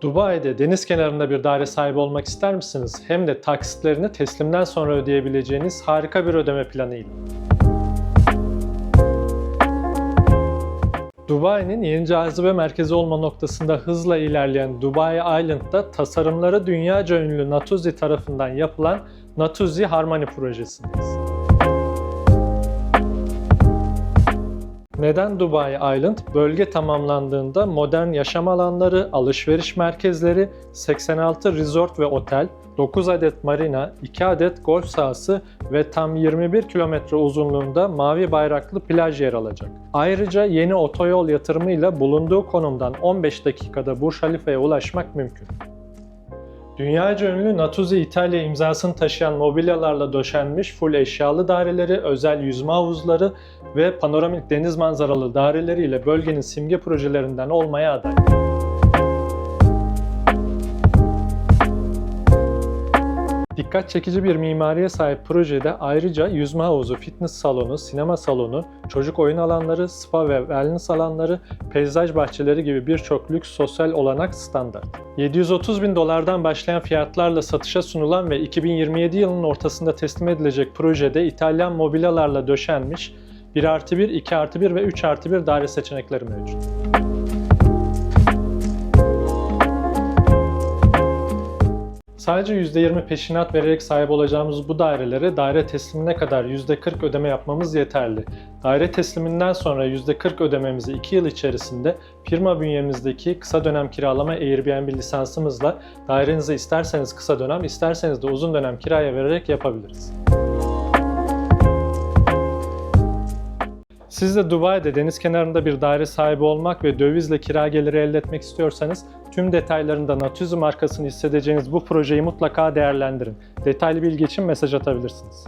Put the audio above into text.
Dubai'de deniz kenarında bir daire sahibi olmak ister misiniz? Hem de taksitlerini teslimden sonra ödeyebileceğiniz harika bir ödeme planıyla. Dubai'nin yeni cazibe merkezi olma noktasında hızla ilerleyen Dubai Island'da tasarımları dünyaca ünlü Natuzzi tarafından yapılan Natuzzi Harmony projesindeyiz. Neden Dubai Island? Bölge tamamlandığında modern yaşam alanları, alışveriş merkezleri, 86 resort ve otel, 9 adet marina, 2 adet golf sahası ve tam 21 kilometre uzunluğunda mavi bayraklı plaj yer alacak. Ayrıca yeni otoyol yatırımıyla bulunduğu konumdan 15 dakikada Burj Halifa'ya ulaşmak mümkün. Dünyaca ünlü Natuzzi İtalya imzasını taşıyan mobilyalarla döşenmiş full eşyalı daireleri, özel yüzme havuzları ve panoramik deniz manzaralı daireleriyle bölgenin simge projelerinden olmaya aday. Dikkat çekici bir mimariye sahip projede ayrıca yüzme havuzu, fitness salonu, sinema salonu, çocuk oyun alanları, spa ve wellness alanları, peyzaj bahçeleri gibi birçok lüks sosyal olanak standart. 730 bin dolardan başlayan fiyatlarla satışa sunulan ve 2027 yılının ortasında teslim edilecek projede İtalyan mobilyalarla döşenmiş 1 artı 1, 2 artı 1 ve 3 artı 1 daire seçenekleri mevcut. Sadece %20 peşinat vererek sahip olacağımız bu dairelere daire teslimine kadar %40 ödeme yapmamız yeterli. Daire tesliminden sonra %40 ödememizi 2 yıl içerisinde firma bünyemizdeki kısa dönem kiralama Airbnb lisansımızla dairenizi isterseniz kısa dönem, isterseniz de uzun dönem kiraya vererek yapabiliriz. Siz de Dubai'de deniz kenarında bir daire sahibi olmak ve dövizle kira geliri elde etmek istiyorsanız tüm detaylarında Natuzzi markasını hissedeceğiniz bu projeyi mutlaka değerlendirin. Detaylı bilgi için mesaj atabilirsiniz.